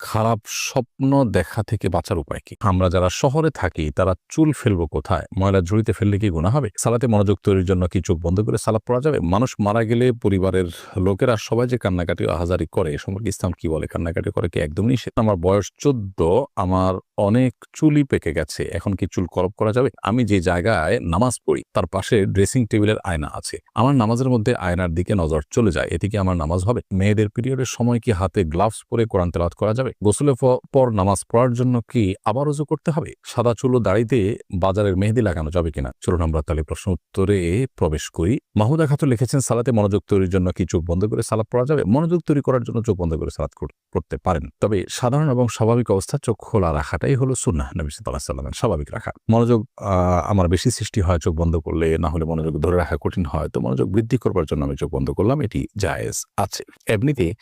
খারাপ স্বপ্ন দেখা থেকে বাঁচার উপায় কি? আমরা যারা শহরে থাকি, তারা চুল ফেলব কোথায়? ময়লা ঝুড়িতে ফেললে কি গুণা হবে? সালাতে মনোযোগ তৈরির জন্য কি চোখ বন্ধ করে সালাদ পড়া যাবে? মানুষ মারা গেলে পরিবারের লোকেরা সবাই যে কান্নাকাটি ও আহাজারি করে, এ সম্পর্কে ইসলাম কি বলে? কান্নাকাটি করে কি একদমই নিষেধ? আমার বয়স চোদ্দ, আমার অনেক চুলই পেকে গেছে। এখন কি চুল কলপ করা যাবে? আমি যে জায়গায় নামাজ পড়ি, তার পাশে ড্রেসিং টেবিলের আয়না আছে। আমার নামাজের মধ্যে আয়নার দিকে নজর চলে যায়। এতে কি আমার নামাজ হবে? মেয়েদের পিরিয়ডের সময় কি হাতে গ্লাভস পরে কোরআন তেলাওয়াত করা যাবে? গোসলের প- পর নামাজ পড়ার জন্য কি আবার উজু করতে হবে? সাদা চুল দাড়িতে বাজারের মেহেদি লাগানো যাবে কিনা? চলুন আমরা তাহলে প্রশ্ন উত্তরে প্রবেশ করি। মাহুদা খাতুন লিখেছেন, সালাতে মনোযোগ তৈরির জন্য কি চোখ বন্ধ করে সালাদ পড়া যাবে? মনোযোগ তৈরি করার জন্য চোখ বন্ধ করে সালাদ করতে পারেন। তবে সাধারণ এবং স্বাভাবিক অবস্থা চোখ খোলা রাখাটাই হলো সুন্নাহ নবী সাল্লামের স্বাভাবিক রাখা। মনোযোগ আমার বেশি সৃষ্টি হয় চোখ বন্ধ করলে, না হলে মনোযোগ ধরে রাখা কঠিন হয়, তো মনোযোগ বৃদ্ধি করবার জন্য আমি চোখ বন্ধ করলাম, এটি জায়েজ আছে। এমনিতে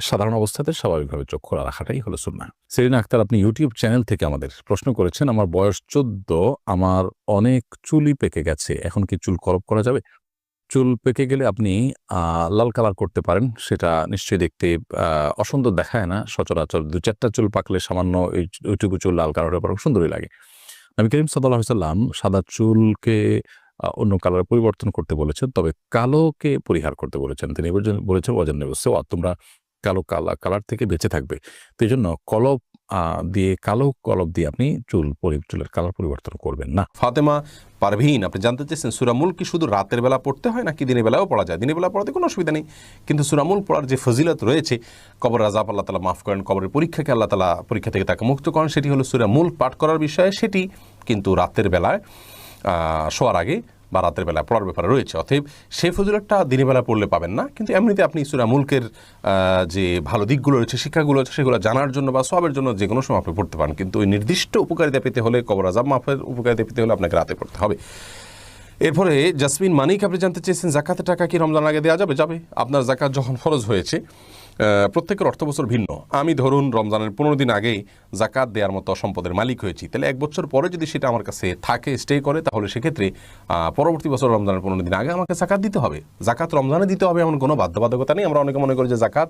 সাধারণ অবস্থাতে স্বাভাবিকভাবে চোখ খোলা রাখাটাই হলো সুন্নাহ। সেরিনা আক্তার আপনি ইউটিউব চ্যানেল থেকে আমাদের প্রশ্ন করেছেন, আমার বয়স চোদ্দ, আমার অনেক চুলই পেকে গেছে, এখন কি চুল করপ করা যাবে? চুল পেকে গেলে আপনি লাল কালার করতে পারেন, সেটা নিশ্চয়ই দেখতে অসুন্দর দেখায় না, সচরাচর দু চারটা চুল পাকলে সামান্য ওইটুকু চুল লাল কালারের পর সুন্দরই লাগে। নবী করিম সাল্লাহ সাল্লাম সাদা চুলকে অন্য কালারে পরিবর্তন করতে বলেছেন, তবে কালোকে পরিহার করতে বলেছেন। তিনি বলেছেন- বলেছেন নেবসে তোমরা কালো কালা, কালার থেকে বেঁচে থাকবে। তো এই জন্য কলব দিয়ে কালো কলব দিয়ে আপনি চুল চুলের কালার পরিবর্তন করবেন না। ফাতেমা পারভিন, আপনি জানতে চেয়েছেন সুরামুল কি শুধু রাতের বেলা পড়তে হয় নাকি দিনের বেলাও পড়া যায়? দিনের বেলা পড়াতে কোনো অসুবিধা নেই। কিন্তু সুরামুল পড়ার যে ফজিলত রয়েছে, কবর রাজাব আল্লাহ তালা মাফ করেন, কবরের পরীক্ষাকে আল্লাহ তালা পরীক্ষা থেকে তাকে মুক্ত করেন, সেটি হলো সুরামুল পাঠ করার বিষয়ে। সেটি কিন্তু রাতের বেলায় শোয়ার আগে বা রাতের বেলা পড়ার ব্যাপারে রয়েছে। অতএব সেই ফজিলতটা দিনের বেলা পড়লে পাবেন না। কিন্তু এমনিতে আপনি সুরা মুলকের যে ভালো দিকগুলো রয়েছে, শিক্ষাগুলো রয়েছে, সেগুলো জানার জন্য বা সবের জন্য যে কোনো সময় আপনি পড়তে পারেন। কিন্তু ওই নির্দিষ্ট উপকারিতা পেতে হলে, কবর আজাব মাফের উপকারিতা পেতে হলে আপনাকে রাতে পড়তে হবে। এরপরে জাসমিন মানিক, আপনি জানতে চেয়েছেন জাকাতের টাকা কি রমজান আগে দেওয়া যাবে? যাবে। আপনার জাকাত যখন ফরজ হয়েছে প্রত্যেকের অর্থ বছর ভিন্ন। আমি ধরুন রমজানের পনেরো দিন আগেই জাকাত দেওয়ার মতো সম্পদের মালিক হয়েছি। তাহলে এক বছর পরে যদি সেটা আমার কাছে থাকে স্টে করে, তাহলে সেক্ষেত্রে পরবর্তী বছর রমজানের পনেরো দিন আগে আমাকে জাকাত দিতে হবে। জাকাত রমজানে দিতে হবে এমন কোনো বাধ্যবাধকতা নেই। আমরা অনেকে মনে করি যে জাকাত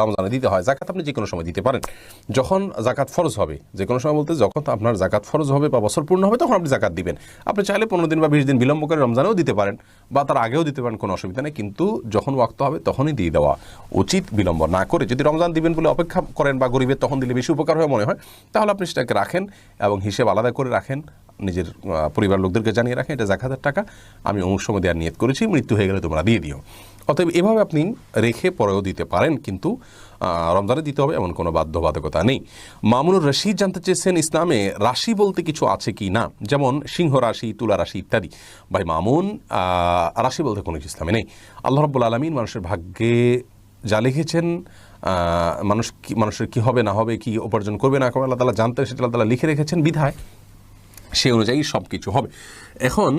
রমজানে দিতে হয়। জাকাত আপনি যে কোনো সময় দিতে পারেন। যখন জাকাত ফরজ হবে যে কোনো সময় বলতে যখন আপনার জাকাত ফরজ হবে বা বছর পূর্ণ হবে, তখন আপনি জাকাত দিবেন। আপনি চাইলে পনেরো দিন বা বিশ দিন বিলম্ব করে রমজানেও দিতে পারেন বা তার আগেও দিতে পারেন, কোনো অসুবিধা নেই। কিন্তু যখন ওয়াক্ত হবে, তখনই দিয়ে দেওয়া উচিত বিলম্ব না করে যদি রমজান দিবেন বলে অপেক্ষা করেন বা গরিবের তখন দিলে বেশি উপকার হয় মনে হয়, তাহলে আপনি সেটাকে রাখেন এবং হিসেব আলাদা করে রাখেন, নিজের পরিবার লোকদেরকে জানিয়ে রাখেন, এটা জাকাতের টাকা, আমি অমুক সময় দেওয়ার নিয়ত করেছি, মৃত্যু হয়ে গেলে তোমরা দিয়ে দিও। অতএব এভাবে আপনি রেখে পরেও দিতে পারেন, কিন্তু রমজানে দিতে হবে এমন কোনো বাধ্যবাধকতা নেই। মামুনুর রশিদ জানতে চেয়েছেন ইসলামে রাশি বলতে কিছু আছে কি না? যেমন সিংহ রাশি, তুলা রাশি ইত্যাদি। ভাই মামুন রাশি বলতে কোনো কিছু ইসলামে নেই। আল্লাহ রব্বুল আলমিন মানুষের ভাগ্যে যা লিখেছেন মানুষ কি, মানুষের কি হবে, না হবে, কি উপার্জন করবে, না করবে, আল্লাহ তালা জানতেন সেটা আল্লাহ তালা লিখে রেখেছেন বিধায়। সে অনুযায়ী সব কিছু হবে। এখন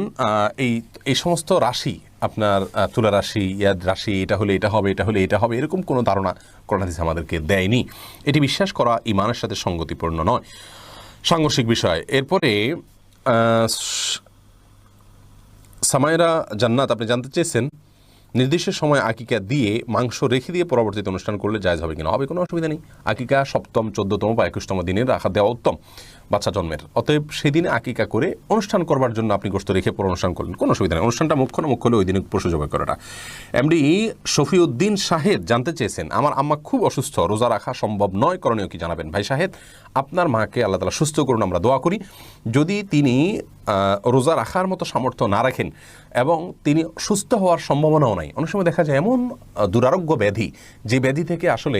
এই এই সমস্ত রাশি, আপনার তুলা রাশি, ইয়াদ রাশি, এটা হলে এটা হবে, এটা হলে এটা হবে, এরকম কোনো ধারণা করোনাদিস আমাদেরকে দেয়নি। এটি বিশ্বাস করা ইমানের সাথে সঙ্গতিপূর্ণ নয়। সাংঘর্ষিক বিষয়। এরপরে সামায়রা জান্নাত, আপনি জানতে চেয়েছেন নির্দিষ্ট সময় আকিকা দিয়ে মাংস রেখে দিয়ে পরবর্তীতে অনুষ্ঠান করলে জায়জ হবে কিনা হবে, কোনো অসুবিধা নেই। আকিকা সপ্তম, চোদ্দতম বা একুশতম দিনে রাখা দেওয়া উত্তম। বাচ্চা জন্মের। অতএব সেদিনে আকিকা করে অনুষ্ঠান করবার জন্য আপনি গোস্ত রেখে পর অনুষ্ঠান করলেন। কোনো অসুবিধা নেই। অনুষ্ঠানটা মুখ্য না, মুখ্য হলে ওই দিনে পশু জবাই করাটা। এমডি, শফিউদ্দিন শাহেদ জানতে চেয়েছেন, আমার আম্মা খুব অসুস্থ, রোজা রাখা সম্ভব নয়, করণীয় কি জানাবেন? ভাই শাহেদ আপনার মাকে আল্লাহ তালা সুস্থ করুন, আমরা দোয়া করি। যদি তিনি রোজা রাখার মতো সামর্থ্য না রাখেন এবং তিনি সুস্থ হওয়ার সম্ভাবনাও নাই। অনেক সময় দেখা যায় এমন দুরারোগ্য ব্যাধি, যে ব্যাধি থেকে আসলে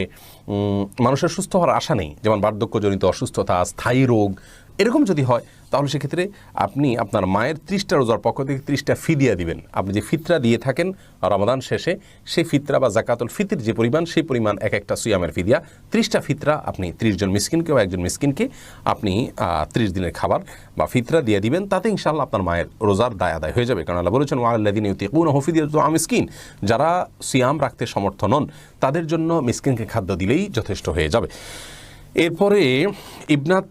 মানুষের সুস্থ হওয়ার আশা নেই। যেমন বার্ধক্যজনিত অসুস্থতা, স্থায়ী রোগ এরকম যদি হয়, তাহলে সেক্ষেত্রে আপনি আপনার মায়ের ত্রিশটা রোজার পক্ষ থেকে ত্রিশটা ফিদিয়া দিবেন। আপনি যে ফিতরা দিয়ে থাকেন রমাদান শেষে, সেই ফিতরা বা জাকাতুল ফিতির যে পরিমাণ, সেই পরিমাণ এক একটা সুয়ামের ফিদিয়া ত্রিশটা ফিতরা আপনি ত্রিশ জন মিসকিনকে বা একজন মিসকিনকে আপনি ত্রিশ দিনের খাবার বা ফিতরা দিয়ে দিবেন। তাতে ইনশাল্লাহ আপনার মায়ের রোজার দায় আদায় হয়ে যাবে। কারণ আল্লাহ বলেছেন ওয়াল্লাদিন ইউতিকুন হফিদিয়া তো মিসকিন। যারা সিয়াম রাখতে সমর্থ নন, তাদের জন্য মিসকিনকে খাদ্য দিলেই যথেষ্ট হয়ে যাবে। এরপরে ইবনাত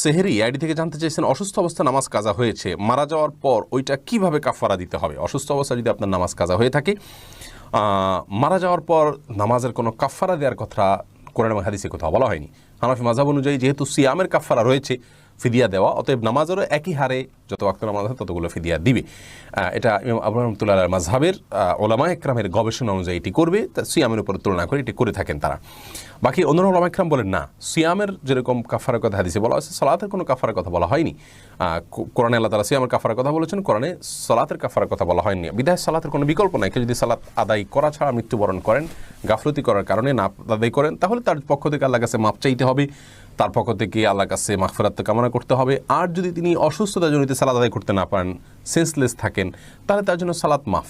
সেহেরি আইডি থেকে জানতে চাইছেন অসুস্থ অবস্থা নামাজ কাজা হয়েছে। মারা যাওয়ার পর ওইটা কীভাবে কাফারা দিতে হবে? অসুস্থ অবস্থা যদি আপনার নামাজ কাজা হয়ে থাকে মারা যাওয়ার পর নামাজের কোনো কাফারা দেওয়ার কথা কোরআন এবং হাদিসে কোথাও বলা হয়নি। হানাফি মাঝাব অনুযায়ী যেহেতু সিয়ামের কাফারা রয়েছে ফিদিয়া দেওয়া। অতএব নামাজেরও একই হারে যত ওয়াক্ত নামাজ হয় ততগুলো ফিদিয়া দিবে। এটা ইমাম আবু রহমতুল্লাহ মাঝহাবের ওলামা একরামের গবেষণা অনুযায়ী এটি করবে। তা সিয়ামের উপর তুলনা করে এটি করে থাকেন তারা। বাকি অন্য ওলামা একরাম বলেন, না, সিয়ামের যেরকম কাফারের কথা হাদিসে বলা হয়েছে, সালাতের কোনো কাফারের কথা বলা হয়নি। কোরআনে আল্লাহ তালা সিয়ামের কাফারের কথা বলেছেন, কোরআনে সালাতের কাফারের কথা বলা হয়নি। বিদায় সালাতের কোনো বিকল্প নাই। কেউ যদি সালাত আদায় করা ছাড়া মৃত্যুবরণ করেন, গাফলতি করার কারণে না আদায় করেন, তাহলে তার পক্ষ থেকে আল্লাহ কাছে মাপ চাইতে হবে। তার পক্ষ থেকে আল্লাহ কাছে মাগফিরাত কামনা করতে হবে। আর যদি তিনি অসুস্থতা জনিত সালাত আদায় করতে না পারেন সেন্সলেস থাকেন, তাহলে তার জন্য সালাত মাফ।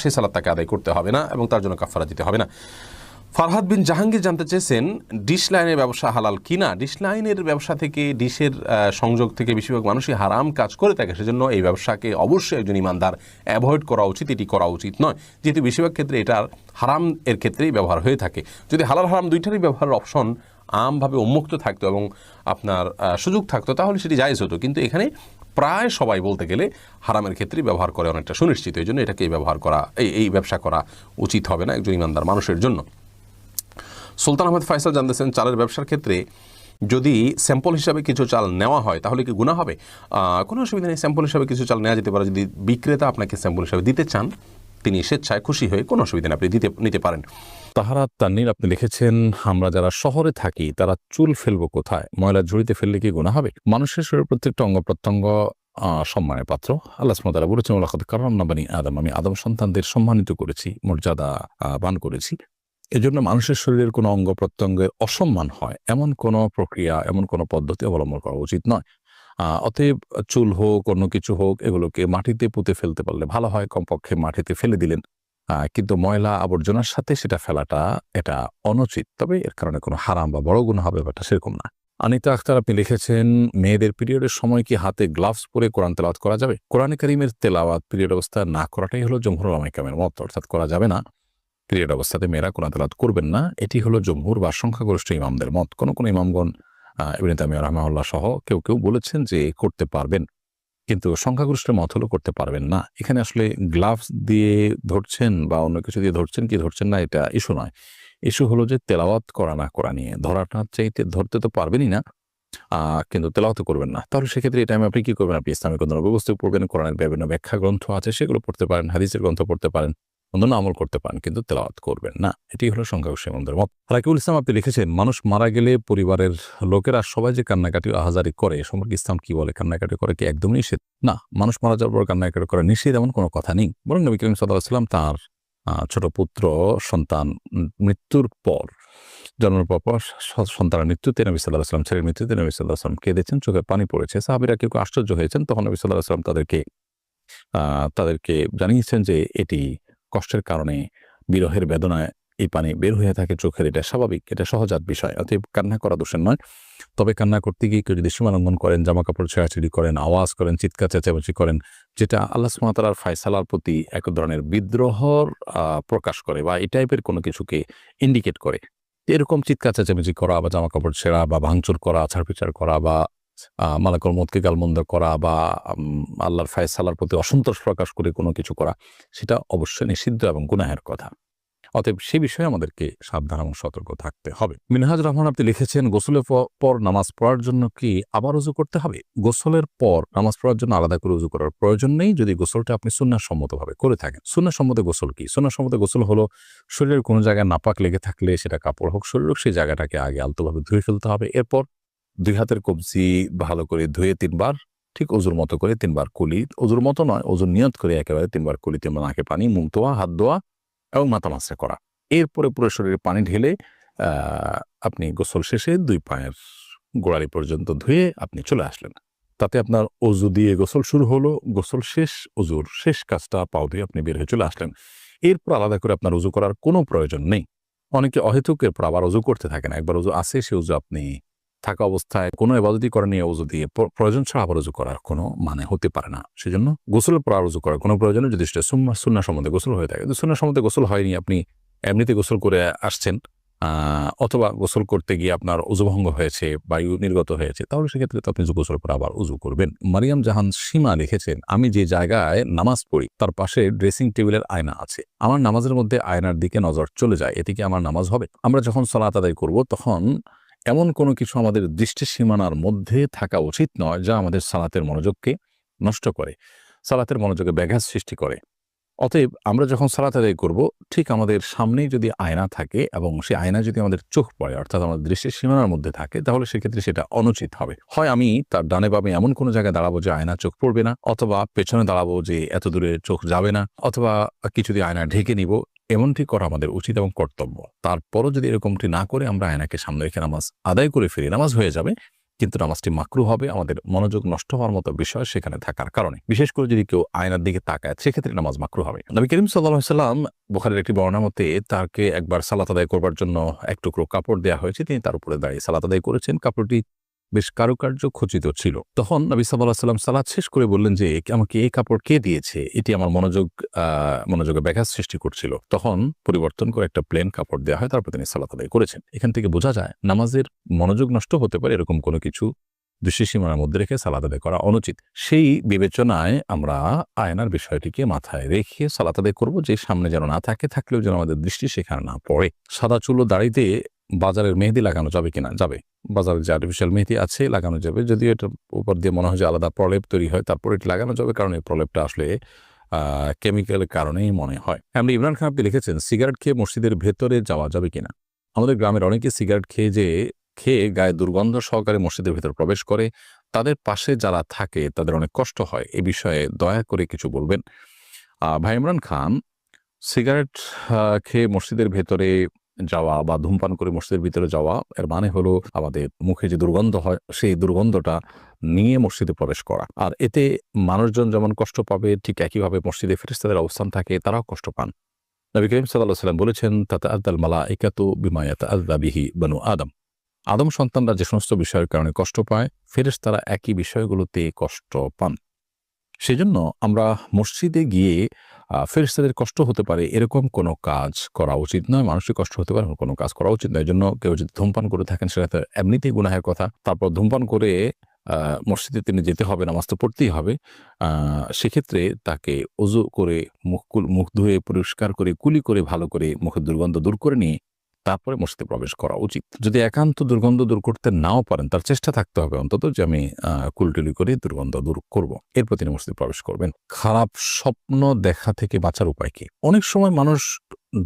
সেই সালাত তাকে আদায় করতে হবে না এবং তার জন্য কাফারা দিতে হবে না। ফারহাদ বিন জাহাঙ্গীর জানতে চেয়েছেন, ডিশ লাইনের ব্যবসা হালাল কিনা ডিশ লাইনের ব্যবসা থেকে, ডিশের সংযোগ থেকে বেশিরভাগ মানুষই হারাম কাজ করে থাকে, সেজন্য এই ব্যবসাকে অবশ্যই একজন ইমানদার অ্যাভয়েড করা উচিত, এটি করা উচিত নয়। যেহেতু বেশিরভাগ ক্ষেত্রে এটার হারাম এর ক্ষেত্রেই ব্যবহার হয়ে থাকে। যদি হালাল হারাম দুইটারই ব্যবহারের অপশন আমভাবে উন্মুক্ত থাকতো এবং আপনার সুযোগ থাকতো, তাহলে সেটি জায়েজ হতো। কিন্তু এখানে প্রায় সবাই বলতে গেলে হারামের ক্ষেত্রে ব্যবহার করে অনেকটা সুনিশ্চিত। এই জন্য এটাকে ব্যবহার করা, এই এই ব্যবসা করা উচিত হবে না একজন ইমানদার মানুষের জন্য। সুলতান আহমেদ ফয়সাল জানতেছেন, চালের ব্যবসার ক্ষেত্রে যদি স্যাম্পল হিসাবে কিছু চাল নেওয়া হয়, তাহলে কি গুণা হবে? কোনো অসুবিধা নেই, স্যাম্পল হিসাবে কিছু চাল নেওয়া যেতে পারে। যদি বিক্রেতা আপনাকে স্যাম্পল হিসাবে দিতে চান তিনি স্বেচ্ছায় খুশি হয়ে কোনো অসুবিধা আপনি দিতে, নিতে পারেন। তাহারা তান্নির আপনি লিখেছেন, আমরা যারা শহরে থাকি, তারা চুল ফেলব কোথায়? ময়লা ঝুড়িতে ফেললে কি গোনা হবে? মানুষের শরীরের প্রত্যেকটা অঙ্গ প্রত্যঙ্গ সম্মানের পাত্র। আল্লাহ সুমতারা বলেছেন ওলাকাত কারণ না বানি আদম। আমি আদম সন্তানদের সম্মানিত করেছি, মর্যাদা বান করেছি। এজন্য মানুষের শরীরের কোনো অঙ্গ প্রত্যঙ্গের অসম্মান হয়, এমন কোনো প্রক্রিয়া, এমন কোনো পদ্ধতি অবলম্বন করা উচিত নয়। অতএব চুল হোক, অন্য কিছু হোক, এগুলোকে মাটিতে পুঁতে ফেলতে পারলে ভালো হয়। কমপক্ষে মাটিতে ফেলে দিলেন। কিন্তু ময়লা আবর্জনার সাথে সেটা ফেলাটা এটা অনুচিত। তবে এর কারণে কোনো হারাম বা বড় গুণ হবে ব্যাপারটা সেরকম না। আনিতা আখতার, আপনি লিখেছেন, মেয়েদের পিরিয়ডের সময় কি হাতে গ্লাভস পরে কোরআন তেলাওয়াত করা যাবে? কোরআন করিমের তেলাওয়াত পিরিয়ড অবস্থায় না করাটাই হলো জমহুর আলামাইকামের মত। অর্থাৎ করা যাবে না। পিরিয়ড অবস্থাতে মেয়েরা কোরআন তেলাওয়াত করবেন না। এটি হলো জমহুর বা সংখ্যাগরিষ্ঠ ইমামদের মত। কোন কোন ইমামগণ ইবনে তামিয়া রহমাউল্লাহ সহ কেউ কেউ বলেছেন যে করতে পারবেন। কিন্তু সংখ্যাগরিষ্ঠের মত হলো করতে পারবেন না। এখানে আসলে গ্লাভস দিয়ে ধরছেন বা অন্য কিছু দিয়ে ধরছেন কি ধরছেন না, এটা ইস্যু নয়। ইস্যু হলো যে তেলাওয়াত করা না করা নিয়ে। ধরাটা চাইতে ধরতে তো পারবেনই না কিন্তু তেলাওয়াত করবেন না। তাহলে সেক্ষেত্রে এই টাইমে আপনি কি করবেন? আপনি ইসলামিক কোনো ব্যবস্থা পড়বেন, কোরআনের বিভিন্ন ব্যাখ্যা গ্রন্থ আছে, সেগুলো পড়তে পারেন, হাদিসের গ্রন্থ পড়তে পারেন। অন্যান্য আমল করতে পারেন, কিন্তু তেলাওয়াত করবেন না। এটি হলো সংখ্যাগরিষ্ঠ ইমামদের মত। রাকিবুল ইসলাম আপনি লিখেছেন, মানুষ মারা গেলে পরিবারের লোকেরা সবাই যে কান্নাকাটি আহাজারি করে সম্পর্কে ইসলাম কি বলে? কান্নাকাটি করে কি একদম নিষেধ? না, মানুষ মারা যাওয়ার পর কান্নাকাটি করে নিষেধ এমন কোনো কথা নেই। বরং নবী করিম সাল্লাহ সাল্লাম তার ছোট পুত্র, সন্তান, মৃত্যুর পর, জন্মের পর পর সন্তানের মৃত্যুতে নবী সাল্লাহ সাল্লাম, ছেলের মৃত্যুতে নবী সাল্লাহ সাল্লাম কেঁদেছেন, চোখে পানি পড়েছে। সাহাবিরা কেউ আশ্চর্য হয়েছেন, তখন নবী সাল্লাহ সাল্লাম তাদেরকে তাদেরকে জানিয়েছেন যে এটি কষ্টের কারণে বিরহের বেদনায় এই পানি বের হয়ে থাকে চোখের। এটা স্বাভাবিক, এটা সহজাত বিষয়, অতএব কান্না করা দোষের নয়। তবে কান্না করতে গিয়ে কেউ যদি সীমালঙ্ঘন করেন জামা কাপড় ছেঁড়াছিড়ি করেন, আওয়াজ করেন, চিৎকার চেঁচামেচি করেন, যেটা আল্লাহ সুমাতার ফায়সালার প্রতি এক ধরনের বিদ্রোহর প্রকাশ করে বা এই টাইপের কোনো কিছুকে ইন্ডিকেট করে। এরকম চিৎকার চেঁচামেচি করা বা জামা কাপড় ছেঁড়া বা ভাঙচুর করা আছাড় পিছাড় করা বা আহ, মালাকর মতকে গালমন্দ করা বা আল্লাহর ফায়সালার প্রতি অসন্তোষ প্রকাশ করে কোনো কিছু করা সেটা অবশ্যই নিষিদ্ধ এবং গুনাহের কথা। অতএব সে বিষয়ে আমাদেরকে সাবধান এবং সতর্ক থাকতে হবে। মিনহাজ রহমান আপনি লিখেছেন গোসলের পর নামাজ পড়ার জন্য কি আবার উজু করতে হবে? গোসলের পর নামাজ পড়ার জন্য আলাদা করে উজু করার প্রয়োজন নেই যদি গোসলটা আপনি সুন্নাসম্মতভাবে করে থাকেন। সুন্নাসম্মত গোসল কি? সুন্নাসম্মত গোসল হলো শরীরের কোনো জায়গায় নাপাক লেগে থাকলে সেটা কাপড় হোক শরীর হোক সেই জায়গাটাকে আগে আলতোভাবে ধুয়ে ফেলতে হবে। এরপর দুই হাতের কবজি ভালো করে ধুয়ে তিনবার, ঠিক অজুর মতো করে তিনবার কুলি অজুর মতো নয় অজুর নিয়ত করে একেবারে তিনবার কুলি তিনবার নাকে পানি, মুখ ধোয়া, হাত ধোয়া এবং মাথা মাসে করা। এরপরে পুরো শরীরে পানি ঢেলে আপনি গোসল শেষে দুই পায়ের গোড়ালি পর্যন্ত ধুয়ে আপনি চলে আসলেন। তাতে আপনার অজু দিয়ে গোসল শুরু হলো, গোসল শেষ অজুর শেষ কাজটা পাও দিয়ে আপনি বের হয়ে চলে আসলেন। এরপর আলাদা করে আপনার উজু করার কোনো প্রয়োজন নেই। অনেকে অহেতুক এরপর আবার উজু করতে থাকেন একবার উজু আসে সে উজু আপনি থাকা অবস্থায় কোনো এবাদতি করে নিয়ে উজু দিয়ে প্রয়োজন ছাড়া আবার উজু করার কোনো মানে হতে পারে না। সেজন্য গোসলের পর আর উজু করার কোনো প্রয়োজন যদি সেটা সুন্না সুন্না সম্বন্ধে গোসল হয়ে থাকে। সুন্না সম্বন্ধে গোসল হয়নি, আপনি এমনিতে গোসল করে আসছেন অথবা গোসল করতে গিয়ে আপনার উজুভঙ্গ হয়েছে বায়ু নির্গত হয়েছে, তাহলে সেক্ষেত্রে তো আপনি গোসল করে আবার উজু করবেন। মারিয়াম জাহান সীমা লিখেছেন, আমি যে জায়গায় নামাজ পড়ি, তার পাশে ড্রেসিং টেবিলের আয়না আছে। আমার নামাজের মধ্যে আয়নার দিকে নজর চলে যায়। এতে কি আমার নামাজ হবে? আমরা যখন সালাত আদায় করব, তখন এমন কোনো কিছু আমাদের দৃষ্টি সীমানার মধ্যে থাকা উচিত নয় যা আমাদের সালাতের মনোযোগকে নষ্ট করে, সালাতের মনোযোগে ব্যাঘাত সৃষ্টি করে। অতএব আমরা যখন সালাত আদায় করব, ঠিক আমাদের সামনেই যদি আয়না থাকে এবং সেই আয়না যদি আমাদের চোখ পড়ে, অর্থাৎ আমাদের দৃষ্টির সীমানার মধ্যে থাকে, তাহলে সেক্ষেত্রে সেটা অনুচিত হবে। হয় আমি তার ডানে বামে এমন কোনো জায়গায় দাঁড়াবো যে আয়না চোখ পড়বে না, অথবা পেছনে দাঁড়াবো যে এত দূরে চোখ যাবে না, অথবা কিছু দিয়ে আয়না ঢেকে নিব এমনটি করা আমাদের উচিত এবং কর্তব্য। তারপরও যদি এরকমটি না করে আমরা আয়নাকে সামনে রেখে নামাজ আদায় করে ফিরি, নামাজ হয়ে যাবে, কিন্তু নামাজটি মাকরু হবে, আমাদের মনোযোগ নষ্ট হওয়ার মতো বিষয় সেখানে থাকার কারণে। বিশেষ করে যদি কেউ আয়নার দিকে তাকায়, সেক্ষেত্রে নামাজ মাকরু হবে। নবী করিম সাল্লাম বোখারের একটি বর্ণনা মতে তাকে একবার সালাত আদায় করবার জন্য এক টুকরো কাপড় দেওয়া হয়েছে। তিনি তার উপরে দাঁড়িয়ে সালাত আদায় করেছেন। কাপড়টি বেশ কারুকার্য খচিত ছিল। তখন নবী সাল্লাহ সাল্লাম সালাদ শেষ করে বললেন যে আমাকে এই কাপড় কে দিয়েছে? এটি আমার মনোযোগ মনোযোগে ব্যাঘাত সৃষ্টি করছিল। তখন পরিবর্তন করে একটা প্লেন কাপড় দেওয়া হয়, তারপর তিনি সালাত আদায় করেছেন। এখান থেকে বোঝা যায়, নামাজের মনোযোগ নষ্ট হতে পারে এরকম কোনো কিছু দৃষ্টিসীমার মধ্যে রেখে সালাত আদায় করা অনুচিত। সেই বিবেচনায় আমরা আয়নার বিষয়টিকে মাথায় রেখে সালাত আদায় করব যে, সামনে যেন না থাকে, থাকলেও যেন আমাদের দৃষ্টি সেখানে না পড়ে। সাদা চুলো দাড়িতে বাজারের মেহেদি লাগানো যাবে কিনা? যাবে। বাজারে যে আর্টিফিশিয়াল মেহেদি আছে, লাগানো যাবে। যদিও এটার উপর দিয়ে মনে হয় যে আলাদা প্রলেপ তৈরি হয়, তারপর এটি লাগানো যাবে কারণ এই প্রলেপটা আসলে কেমিক্যালের কারণেই মনে হয়। এমনি ইমরান খান আপনি লিখেছেন, সিগারেট খেয়ে মসজিদের ভেতরে যাওয়া যাবে কিনা? আমাদের গ্রামের অনেকে সিগারেট খেয়ে যে, খেয়ে গায়ে দুর্গন্ধ সহকারে মসজিদের ভেতর প্রবেশ করে, তাদের পাশে যারা থাকে, তাদের অনেক কষ্ট হয়। এ বিষয়ে দয়া করে কিছু বলবেন। ভাই ইমরান খান, সিগারেট খেয়ে মসজিদের ভেতরে যাওয়া বা ধূমপান করে মসজিদের ভিতরে যাওয়া, এর মানে হলো আমাদের মুখে যে দুর্গন্ধ হয়, সেই দুর্গন্ধটা নিয়ে মসজিদে প্রবেশ করা। আর এতে মানুষজন যেমন কষ্ট পাবে, ঠিক একইভাবে মসজিদে ফেরেস্তাদের অবস্থান থাকে, তারাও কষ্ট পান। নবী করিম সাল্লাহ সাল্লাম বলেছেন তাতে আদাল মালা একাতু বিমায়াত আদা বিহি বানু আদম। আদম সন্তানরা যে সমস্ত বিষয়ের কারণে কষ্ট পায় ফেরেস তারা একই বিষয়গুলোতে কষ্ট পান। সেজন্য আমরা মসজিদে গিয়ে ফেরেস্তাদের কষ্ট হতে পারে এরকম কোনো কাজ করা উচিত নয়। মানুষের কষ্ট হতে পারে কোনো কাজ করা উচিত নয়। এই জন্য কেউ যদি ধূমপান করে থাকেন, সেটা তো এমনিতেই গুনাহের কথা। তারপর ধূমপান করে মসজিদে তিনি যেতে হবে, নামাজ তো পড়তেই হবে। সেক্ষেত্রে তাকে অজু করে মুখ মুখ ধুয়ে পরিষ্কার করে, কুলি করে, ভালো করে মুখের দুর্গন্ধ দূর করে নিয়ে তারপরে মসজিদে প্রবেশ করা উচিত। যদি একান্ত দুর্গন্ধ দূর করতে নাও পারেন, তার চেষ্টা থাকতে হবে অন্তত যে আমি কুলটুলি করে দুর্গন্ধ দূর করব। এরপর তিনি মসজিদে প্রবেশ করবেন। খারাপ স্বপ্ন দেখা থেকে বাঁচার উপায় কি? অনেক সময় মানুষ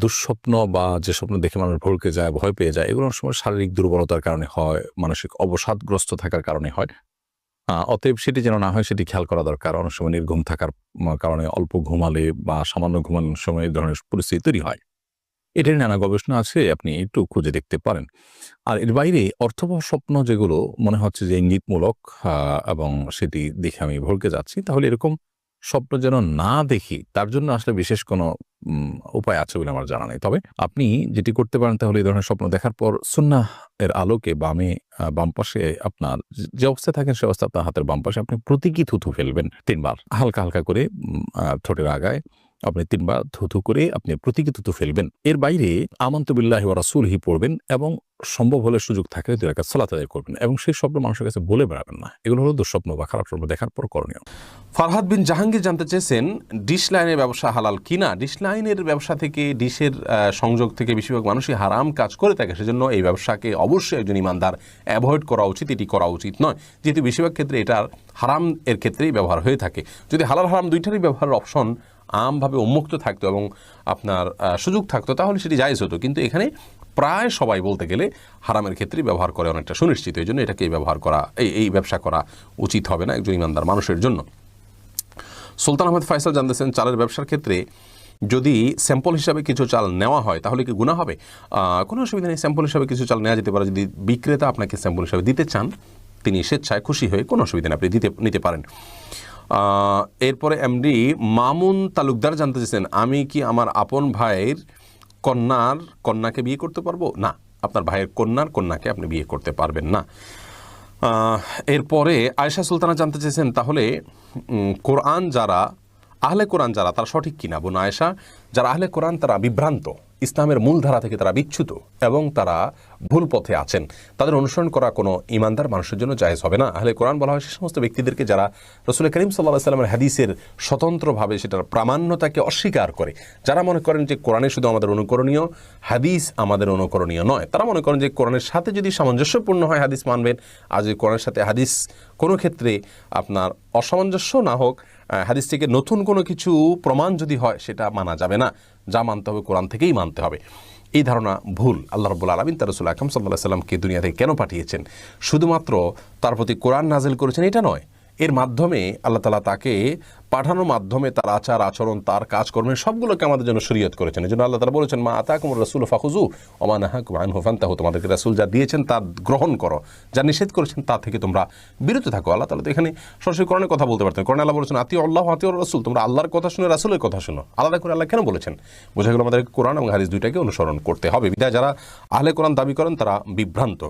দুঃস্বপ্ন বা যে স্বপ্ন দেখে মানুষ ভড়কে যায়, ভয় পেয়ে যায়, এগুলো সময় শারীরিক দুর্বলতার কারণে হয়, মানসিক অবসাদগ্রস্ত থাকার কারণে হয়। অতএব সেটি যেন না হয়, সেটি খেয়াল করা দরকার। অনেক সময় নির্ঘুম থাকার কারণে অল্প ঘুমালে বা সামান্য ঘুমানোর সময় এই ধরনের পরিস্থিতি তৈরি হয়। এটার নানা গবেষণা আছে, আপনি একটু খুঁজে দেখতে পারেন। আর এর বাইরে অর্থবহ স্বপ্ন যেগুলো মনে হচ্ছে যে ইঙ্গিতমূলক এবং সেটি দেখে আমি ভরকে যাচ্ছি, তাহলে এরকম স্বপ্ন যেন না দেখি, তার জন্য আসলে বিশেষ কোনো উপায় আছে বলে আমার জানা নেই। তবে আপনি যেটি করতে পারেন, তাহলে এই ধরনের স্বপ্ন দেখার পর সুন্নাহ এর আলোকে বামে বাম পাশে আপনার যে অবস্থায় থাকেন, সে অবস্থা আপনার হাতের বাম পাশে, আপনি প্রতীকী থুথু ফেলবেন তিনবার। হালকা হালকা করে ঠোঁটের আগায় আপনি তিনবার থুথু করে আপনি প্রতীকী থুতু ফেলবেন। এর বাইরে আমন্ত বিল্লাহি ওয়া রাসূলহি পড়বেন এবং সম্ভব হলে সুযোগ থাকলে দুই রাকাত সালাত আদায় করবেন এবং সেই স্বপ্ন মানুষের কাছে বলে বেড়াবেন না। এগুলো হলো দুঃস্বপ্ন বা খারাপ স্বপ্ন দেখার পর করণীয়। ফারহাদ বিন জাহাঙ্গীর জানতে চেয়েছেন, ডিশ লাইনের ব্যবসা হালাল কিনা? ডিশ লাইনের ব্যবসা থেকে, ডিশের সংযোগ থেকে বেশিরভাগ মানুষই হারাম কাজ করে থাকে, সেজন্য এই ব্যবসাকে অবশ্যই একজন ইমানদার অ্যাভয়েড করা উচিত, এটি করা উচিত নয়। যেহেতু বেশিরভাগ ক্ষেত্রে এটার হারাম এর ক্ষেত্রেই ব্যবহার হয়ে থাকে। যদি হালাল হারাম দুইটারই ব্যবহারের অপশন আমভাবে উন্মুক্ত থাকতো এবং আপনার সুযোগ থাকতো, তাহলে সেটি জায়েজ হতো। কিন্তু এখানে প্রায় সবাই বলতে গেলে হারামের ক্ষেত্রে ব্যবহার করে অনেকটা সুনিশ্চিত। এই জন্য এটাকে ব্যবহার করা, এই এই ব্যবসা করা উচিত হবে না একজন ইমানদার মানুষের জন্য। সুলতান আহমেদ ফয়সাল জানতেছেন, চালের ব্যবসার ক্ষেত্রে যদি স্যাম্পল হিসাবে কিছু চাল নেওয়া হয়, তাহলে কি গুণা হবে? কোনো অসুবিধা নেই, স্যাম্পল হিসাবে কিছু চাল নেওয়া যেতে পারে। যদি বিক্রেতা আপনাকে স্যাম্পল হিসাবে দিতে চান, তিনি স্বেচ্ছায় খুশি হয়ে কোনো অসুবিধা নেই, আপনি দিতে, নিতে পারেন। এরপরে এমডি মামুন তালুকদার জানতে চেয়েছেন, আমি কি আমার আপন ভাইয়ের কন্যার কন্যাকে বিয়ে করতে পারব? না, আপনার ভাইয়ের কন্যার কন্যাকে আপনি বিয়ে করতে পারবেন না। এরপরে আয়েশা সুলতানা জানতে চেয়েছেন, তাহলে কোরআন যারা, আহলে কোরআন যারা, তারা সঠিক কিনা? বোন আয়েশা, যারা আহলে কোরআন, তারা বিভ্রান্ত। ইসলামের মূলধারা থেকে তারা বিচ্যুত এবং তারা ভুল পথে আছেন। তাদের অনুসরণ করা কোনো ইমানদার মানুষের জন্য জায়েজ হবে না। আহলে কোরআন বলা হয়, সে সমস্ত ব্যক্তিদেরকে যারা রসুল করিম সাল্লাহ সাল্লামের হাদিসের স্বতন্ত্রভাবে সেটার প্রামাণ্যতাকে অস্বীকার করে, যারা মনে করেন যে কোরআনে শুধু আমাদের অনুকরণীয়, হাদিস আমাদের অনুকরণীয় নয়। তারা মনে করেন যে কোরআনের সাথে যদি সামঞ্জস্যপূর্ণ হয় হাদিস মানবেন, আর যদি কোরআনের সাথে হাদিস কোনো ক্ষেত্রে আপনার অসামঞ্জস্য না হোক হাদিস থেকে নতুন কোনো কিছু প্রমাণ যদি হয়, সেটা মানা যাবে না। যা মানতে হবে কোরআন থেকেই মানতে হবে। এই ধারণা ভুল। আল্লাহ রব্বুল আলমিন তার রসুল আকরম সাল্লাহ সাল্লামকে দুনিয়া থেকে কেন পাঠিয়েছেন? শুধুমাত্র তার প্রতি কোরআন নাজিল করেছেন এটা নয় এর মাধ্যমে আল্লাহ তালা তাকে পাঠানোর মাধ্যমে তার আচার, আচরণ, তার কাজকর্মের সবগুলোকে আমাদের জন্য শরীয়ত করেছেন। এই জন্য আল্লাহ তালা বলেছেন, মা আতা কুমর রসুল ফাখুজু ওমান হাকুমান হোফান্তাহ তোমাদেরকে রাসুল যা দিয়েছেন তা গ্রহণ করো। যা নিষেধ করেছেন তা থেকে তোমরা বিরত থাকো। আল্লাহ তালা তো এখানে সরাসরি কোরআনের কথা বলতে পারতেন। কোরআন আল্লাহ বলেছেন আতি আল্লাহ আতি রসুল। তোমরা আল্লাহর কথা শুনে, রাসুলের কথা শুনো। আলাদা করে আল্লাহ কেন বলেছেন? বোঝা গেল আমাদের কোরআন এবং হাদিস দুইটাকে অনুসরণ করতে হবে। বিদায়, যারা আহলে কোরআন দাবি করেন তারা বিভ্রান্ত।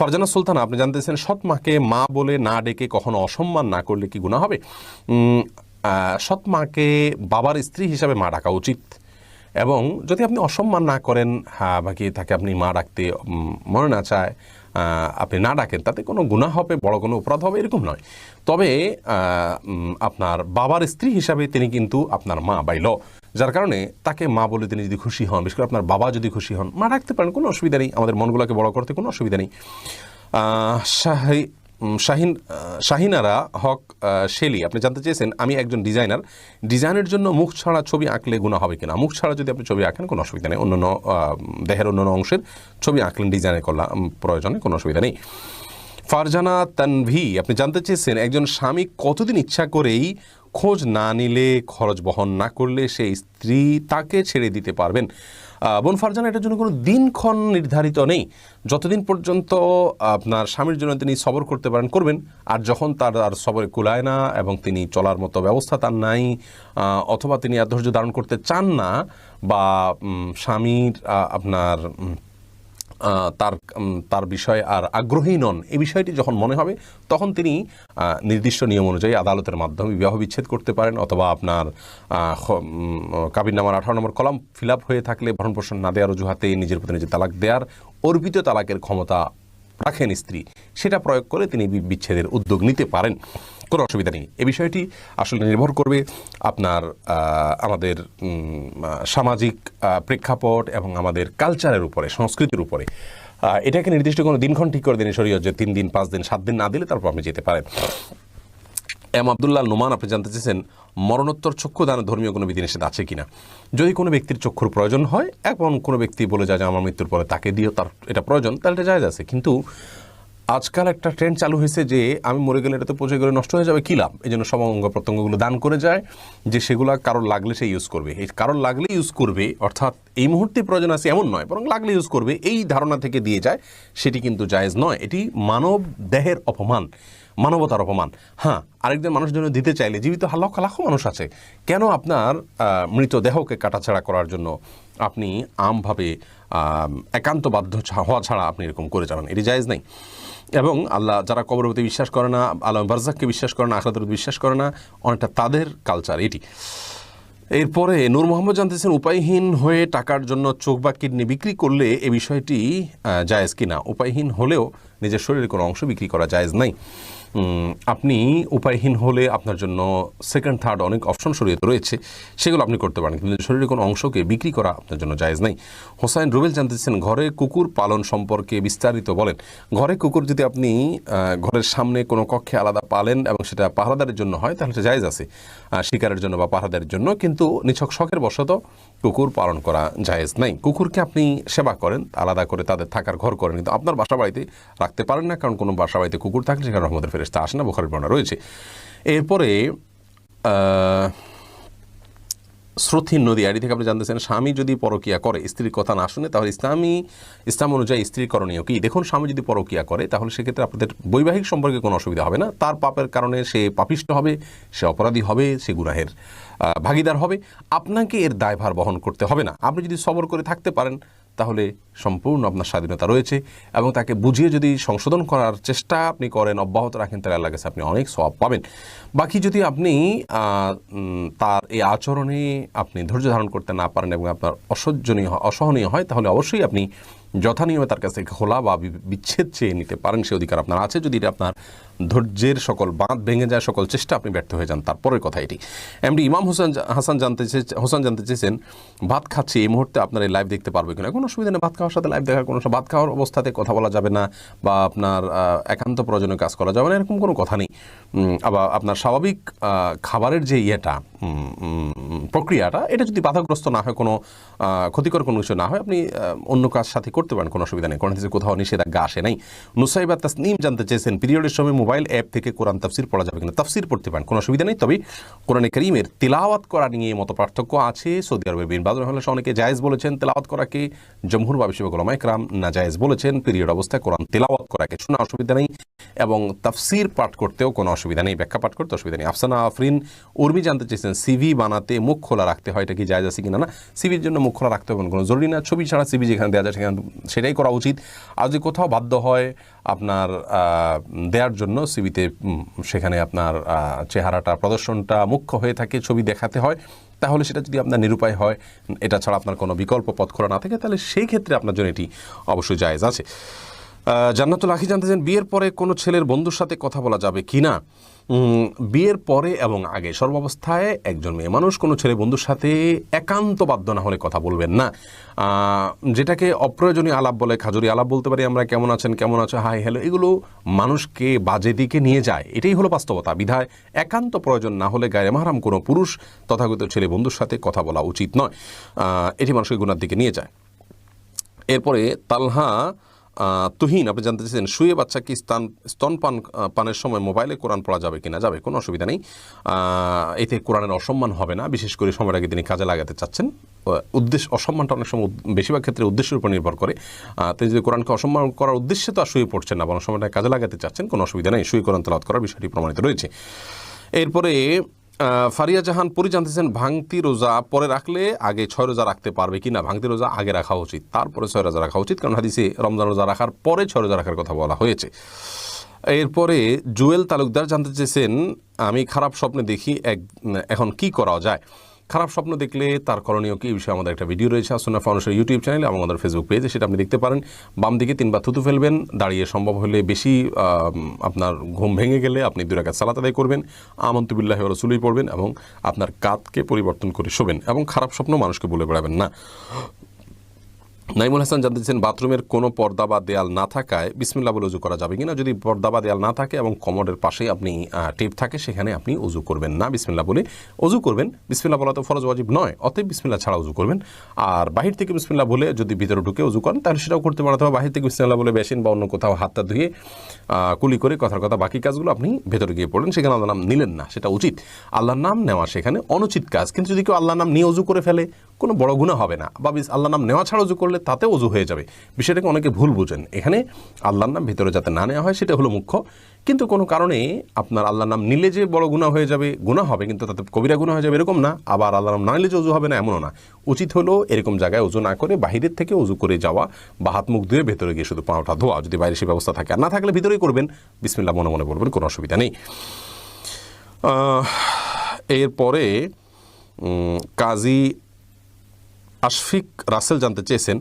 ফারজানা সুলতান, আপনি জানতেছেন সৎ মাকে মা বলে না ডেকে কখনো অসম্মান না করলে কি গুণা হবে? সৎ মাকে বাবার স্ত্রী হিসাবে মা ডাকা উচিত। এবং যদি আপনি অসম্মান না করেন হ্যাঁ বাকি তাকে আপনি মা ডাকতে মনে না চায় আপনি না ডাকেন, তাতে কোনো গুণা হবে, বড় কোনো অপরাধ হবে, এরকম নয়। তবে আপনার বাবার স্ত্রী হিসাবে তিনি কিন্তু আপনার মা বাইল যার কারণে তাকে মা বলে তিনি যদি খুশি হন, বিশেষ করে আপনার বাবা যদি খুশি হন, মা ডাকতে পারেন, কোনো অসুবিধা নেই। আমাদের মনগুলোকে বড় করতে কোনো অসুবিধা নেই। শাহিন শাহিনারা হক শেলি, আপনি জানতে চেয়েছেন, আমি একজন ডিজাইনার। ডিজাইনের জন্য মুখ ছাড়া ছবি আঁকলে গুণা হবে কিনা? মুখ ছাড়া যদি আপনি ছবি আঁকেন, কোনো অসুবিধা নেই। অন্যান্য দেহের অন্যান্য অংশের ছবি আঁকলেন ডিজাইনের করলাম প্রয়োজনে কোনো অসুবিধা নেই। ফারজানা তানভি, আপনি জানতে চেয়েছেন, একজন স্বামী কতদিন ইচ্ছা করেই খোঁজ না নিলে, খরচ বহন না করলে সেই স্ত্রী তাকে ছেড়ে দিতে পারবেন। বোন ফারজানা, এটার জন্য কোনো দিনক্ষণ নির্ধারিত নেই। যতদিন পর্যন্ত আপনার স্বামীর জন্য তিনি সবর করতে পারেন, করবেন। আর যখন তার আর সবরে কুলায় না এবং তিনি চলার মতো ব্যবস্থা তার নাই অথবা তিনি আর ধৈর্য ধারণ করতে চান না, বা স্বামীর আপনার তার তার বিষয়ে আর আগ্রহী নন। এই বিষয়টি যখন মনে হবে, তখন তিনি নির্দিষ্ট নিয়ম অনুযায়ী আদালতের মাধ্যমে বিবাহ বিচ্ছেদ করতে পারেন অথবা আপনার কাবির নামার আঠারো নম্বর কলাম ফিল হয়ে থাকলে ভরণ পোষণ না দেওয়ার অজুহাতে নিজের প্রতি নিজে তালাক দেওয়ার অর্পিত তালাকের ক্ষমতা রাখেন স্ত্রী। সেটা প্রয়োগ করে তিনি বিচ্ছেদের উদ্যোগ নিতে পারেন। কোনো অসুবিধা নেই। এ বিষয়টি আসলে নির্ভর করবে আপনার আমাদের সামাজিক প্রেক্ষাপট এবং আমাদের কালচারের উপরে, সংস্কৃতির উপরে। এটাকে নির্দিষ্ট কোনো দিনক্ষণ ঠিক করে দিন শরীয়ত যে তিন দিন, পাঁচ দিন, সাত দিন না দিলে তারপর আপনি যেতে পারেন। এম আবদুল্লাহ নোমান, আপনি জানতে চেয়েছেন, মরণোত্তর চক্ষু দানের ধর্মীয় কোনো বিধিনিষেধ আছে কিনা? যদি কোনো ব্যক্তির চক্ষুর প্রয়োজন হয়, এবং কোনো ব্যক্তি বলে যায় যে, আমার মৃত্যুর পরে তাকে দিও, তার, এটা প্রয়োজন, তাহলে এটা যায় আছে। কিন্তু আজকাল একটা ট্রেন্ড চালু হয়েছে যে আমি মরে গেলে এটা তো পচে গেলে নষ্ট হয়ে যাবে, কী লাভ? এই জন্য সব অঙ্গ প্রত্যঙ্গগুলো দান করে যায়, যে সেগুলো কারোর লাগলে সে ইউজ করবে। এই কারোর লাগলে ইউজ করবে, অর্থাৎ এই মুহূর্তে প্রয়োজন আছে এমন নয়, বরং লাগলে ইউজ করবে, এই ধারণা থেকে দিয়ে যায়, সেটি কিন্তু জায়েজ নয়। এটি মানব দেহের অপমান, মানবতার অপমান। হ্যাঁ আরেকজন মানুষ জন্য দিতে চাইলে, জীবিত লক্ষ লাখো মানুষ আছে। কেন আপনার মৃতদেহকে কাটাছাড়া করার জন্য আপনি আমভাবে একান্ত বাধ্য হওয়া ছাড়া আপনি এরকম করে যাবেন? এটি জায়েজ নেই। এবং আল্লাহ যারা কবরবতী বিশ্বাস করে না আলম বারজাককে বিশ্বাস করে না, আখরাতের বিশ্বাস করে না, অনেকটা তাদের কালচার এটি। এরপরে নূর মোহাম্মদ জানতেছেন উপায়হীন হয়ে টাকার জন্য চোখ বা কিডনি বিক্রি করলে এ বিষয়টি জায়েজ কিনা? উপায়হীন হলেও নিজের শরীরের কোনো অংশ বিক্রি করা জায়েজ নাই। আপনি উপায়হীন হলে আপনার জন্য সেকেন্ড থার্ড অনেক অপশন শরীয়তে রয়েছে, সেগুলো আপনি করতে পারেন। কিন্তু শরীরের কোনো অংশকে বিক্রি করা আপনার জন্য জায়েজ নাই। হোসাইন রুবেল জানতেছেন ঘরে কুকুর পালন সম্পর্কে বিস্তারিত বলেন। ঘরে কুকুর যদি আপনি ঘরের সামনে কোনো কক্ষে আলাদা পালেন এবং সেটা পাহারাদারের জন্য হয়, তাহলে সেটা জায়েজ আছে শিকারের জন্য বা পাহারাদারের জন্য। কিন্তু নিছক শখের বশত কুকুর পালন করা জায়েজ নাই। কুকুরকে আপনি সেবা করেন, আলাদা করে তাদের থাকার ঘর করেন, কিন্তু আপনার বাসা বাড়িতে রাখতে পারেন না, কারণ কোনো বাসা বাড়িতে কুকুর থাকলে সেখানে রহমতের ফেরেস্তা আসে না, বোখারের বর্ণনা রয়েছে। এরপরে স্রোথিন নদী আড়ি থেকে আপনি জানতেছেন, স্বামী যদি পরকিয়া করে, স্ত্রীর কথা না শুনে, তাহলে ইসলামী, ইসলাম অনুযায়ী স্ত্রীর করণীয় কি? দেখুন, স্বামী যদি পরকিয়া করে, তাহলে সেক্ষেত্রে আপনাদের বৈবাহিক সম্পর্কে কোনো অসুবিধা হবে না। তার পাপের কারণে সে পাপিষ্ট হবে, সে অপরাধী হবে, সে গুনাহের ভাগিদার হবে। আপনাকে এর দায়ভার বহন করতে হবে না। আপনি যদি সবর করে থাকতে পারেন, তাহলে সম্পূর্ণ আপনার স্বাধীনতা রয়েছে এবং তাকে বুঝিয়ে যদি সংশোধন করার চেষ্টা আপনি করেন, অব্যাহত রাখেন, তাহলে আল্লাহ আপনি অনেক সব পাবেন। বাকি যদি আপনি তার এই আচরণে আপনি ধৈর্য ধারণ করতে না পারেন এবং আপনার অসহ্যনীয় অসহনীয় হয়, তাহলে অবশ্যই আপনি যথানিয়মে তার কাছ থেকে খোলা বি- বিচ্ছেদ চেয়ে নিতে পারেন। সে অধিকার আপনার আছে। যদি এটা আপনার ধৈর্যের সকল বাঁধ ভেঙে যায় সকল চেষ্টা আপনি ব্যর্থ হয়ে যান। তারপরের কথা এটি। এমডি ইমাম হোসেন হাসান জানতে হোসেন জানতে চেয়েছেন, ভাত খাচ্ছি এই মুহূর্তে আপনার এই লাইভ দেখতে পারবে কিনা? কোনো অসুবিধা নেই, ভাত খাওয়ার সাথে লাইভ দেখার কোনো ভাত খাওয়ার অবস্থাতে কথা বলা যাবে না বা আপনার একান্ত প্রয়োজনীয় কাজ করা যাবে না, এরকম কোনো কথা নেই। আবার আপনার স্বাভাবিক খাবারের যে ইয়েটা প্রক্রিয়াটা, এটা যদি বাধাগ্রস্ত না হয়, কোনো ক্ষতিকর কোনো কিছু না হয়, আপনি অন্য কাজ সাথে করতে পারেন, কোনো অসুবিধা নেই। কোনো কোথাও নিষেধাজ্ঞা আসে নাই। নুসাইবা তাসনিম জানতে চেয়েছেন, পিরিয়ডের সময় মোবাইল অ্যাপ থেকে কোরআন তাফসির পড়া যাবে কিনা? তাফসির পড়তে পারেন, কোনো অসুবিধা নেই। তবে কোরআনে করিমের তিলাওয়াত করা নিয়ে মতো পার্থক্য আছে। সৌদি আরবের বিন বাদর হলে অনেকে জায়েজ বলেছেন তেলাওয়াত করাকে। জমহুর বা বিশ্ববিক ওলামা ইকরাম না জায়েজ বলেছেন। পিরিয়ড অবস্থায় কোরআন তেলাওয়াত করাকে শোনা অসুবিধা নেই এবং তাফসির পাঠ করতেও কোনো অসুবিধা নেই। ব্যাখ্যা পাঠ করতে অসুবিধা নেই। আফসানা আফরিন উর্মি জানতে চেয়েছেন সিভি বানাতে মুখ খোলা রাখতে হয়, এটা কি জায়জ আছে কিনা না? সিভির জন্য মুখ খোলা রাখতে হবে, কোনো জরুরি না। ছবি ছাড়া সিভি যেখানে দেওয়া যায় সেখানে সেটাই করা উচিত। আর যদি কোথাও বাধ্য হয় আপনার দেওয়ার জন্য সিবিতে সেখানে আপনার চেহারাটা, প্রদর্শনটা মুখ্য হয়ে থাকে, ছবি দেখাতে হয়। তাহলে সেটা যদি আপনার নিরুপায় হয়, এটা ছাড়া আপনার কোনো বিকল্প পথ খোলা না থাকে, তাহলে সেই ক্ষেত্রে আপনার জন্য এটি অবশ্যই জায়েজ আছে। জান্নাতুল আখি জানতে চান, বিয়ের পরে কোনো ছেলের বন্ধুর সাথে কথা বলা যাবে কি না বিয়ের পরে এবং আগে সর্বাবস্থায় একজন মেয়ে মানুষ, কোনো ছেলে বন্ধুর সাথে একান্ত বাধ্য না হলে কথা বলবেন না। যেটাকে অপ্রয়োজনীয় আলাপ বলে, খাজুরি আলাপ বলতে পারি আমরা, কেমন আছেন, কেমন আছো, হাই, হ্যালো, এগুলো মানুষকে বাজে দিকে নিয়ে যায়। এটাই হলো বাস্তবতা। বিধায় একান্ত প্রয়োজন না হলে গায়ে মাহারাম কোনো পুরুষ তথাগত ছেলে বন্ধুর সাথে কথা বলা উচিত নয়। এটি মানুষকে গুণার দিকে নিয়ে যায়। এরপরে তালহা তুহিন, আপনি জানতে চাইছেন, শুয়ে বাচ্চা কি স্থান স্তনপান পানের সময় মোবাইলে কোরআন পড়া যাবে কিনা? যাবে, কোনো অসুবিধা নেই। এতে কোরআনের অসম্মান হবে না, বিশেষ করে সময়ের আগে তিনি কাজে লাগাতে চাচ্ছেন। উদ্দেশ্য, অসম্মানটা অনেক সময় বেশিরভাগ ক্ষেত্রে উদ্দেশ্যের উপর নির্ভর করে। তিনি যদি কোরআনকে অসম্মান করার উদ্দেশ্যে তো আর শুয়ে পড়ছেন না, বরং সময়টা কাজে লাগাতে চাচ্ছেন, কোনো অসুবিধা নেই। শুয়ে কোরআন তেলাওয়াত করার বিষয়টি প্রমাণিত রয়েছে। এরপরে ফারিয়া জাহান পুরি জানতেছেন ভাঙতি রোজা পরে রাখলে আগে ছয় রোজা রাখতে পারবে কি না? ভাঙতি রোজা আগে রাখা উচিত, তারপরে ছয় রোজা রাখা উচিত, কারণ হাদিসে রমজান রোজা রাখার পরে ছয় রোজা রাখার কথা বলা হয়েছে। এরপরে জুয়েল তালুকদার জানতে চেয়েছেন, আমি খারাপ স্বপ্নে দেখি, এক এখন কি করা যায়? খারাপ স্বপ্ন দেখলে তার করণীয় কি এই বিষয়ে আমাদের একটা ভিডিও রয়েছে আসুনা ফাউন্ডেশন ইউটিউব চ্যানেল এবং আমাদের ফেসবুক পেজে, সেটা আপনি দেখতে পারেন। বাম দিকে তিনবার থুতু ফেলবেন, দাঁড়িয়ে সম্ভব হলে বেশি আপনার ঘুম ভেঙে গেলে আপনি দু রাকাত সালাত আদায় করবেন আমন্তুবিল্লাহ রসুলই পড়বেন এবং আপনার কাতকে পরিবর্তন করে শোবেন এবং খারাপ স্বপ্ন মানুষকে বলে বেড়াবেন না। নাইমুল হাসান জানতে বাথরুমের কোনো পর্দা বা দেয়াল না থাকায় বিসমিল্লা বলে উজু করা যাবে কিনা? যদি পর্দা বা দেয়াল না থাকে এবং কমোডের পাশেই আপনি টেপ থাকে, সেখানে আপনি উজু করবেন না। বিসমিল্লা বলে উজু করবেন। বিসমিল্লা বলা তো ফরজ, ওয়াজিব নয়। অতএব বিসমিল্লা ছাড়া উজু করবেন। আর বাহির থেকে বিসমিল্লা বলে যদি ভিতরে ঢুকে উজু করেন, তাহলে সেটাও করতে পারেন। অথবা বাহির থেকে বিসমিল্লা বলে বেসিন বা অন্য কোথাও হাতটা ধুয়ে কুলি করে কথার কথা বাকি কাজগুলো আপনি ভেতরে গিয়ে পড়লেন, সেখানে আল্লাহ নাম নিলেন না। সেটা উচিত। আল্লাহর নাম নেওয়া সেখানে অনুচিত কাজ। কিন্তু যদি কেউ আল্লাহর নাম নিয়ে উজু করে ফেলে, কোনো বড় গুণা হবে না। বা আল্লাহর নাম নেওয়া ছাড়া উজু করলে তাতে অজু হয়ে যাবে। বিষয়টাকে অনেকে ভুল বুঝেন। এখানে আল্লাহর নাম ভিতরে যাতে না নেওয়া হয়, সেটা হলো মুখ্য। কিন্তু কোনো কারণে আপনার আল্লাহর নাম নিলে যে বড় গুণা হয়ে যাবে গুণা হবে, কিন্তু তাতে কবিরা গুণা হয়ে যাবে এরকম না। আবার আল্লাহর নাম না নিলে যে অজু হবে না, এমনও না। উচিত হলো এরকম জায়গায় উজু না করে বাহিরের থেকে উজু করে যাওয়া বা হাত মুখ ধুয়ে ভেতরে গিয়ে শুধু পাওয়াটা ধোয়া। যদি বাইরে সে ব্যবস্থা থাকে, আর না থাকলে ভিতরেই করবেন। বিসমিল্লা মনে মনে বলবেন, কোনো অসুবিধা নেই। এরপরে কাজী আশফিক রাসেল জানতে চেয়েছেন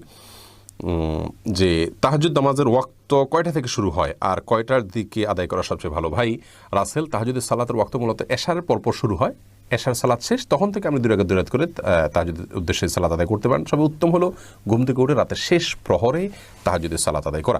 যে তাহাজুদ নামাজের ওয়াক্ত কয়টা থেকে শুরু হয় আর কয়টার দিকে আদায় করা সবচেয়ে ভালো? ভাই, রাসেল, তাহাজুদের সালাতের ওয়াক্ত মূলত এশারের পরপর শুরু হয়। এশার সালাত শেষ, তখন থেকে আপনি দুরাগা দুরাত করে তাহাজুদের উদ্দেশ্যে সালাত আদায় করতে পারেন। সবে উত্তম হলো, ঘুম থেকে উঠে রাতের শেষ প্রহরে তাহাজুদের সালাত আদায় করা।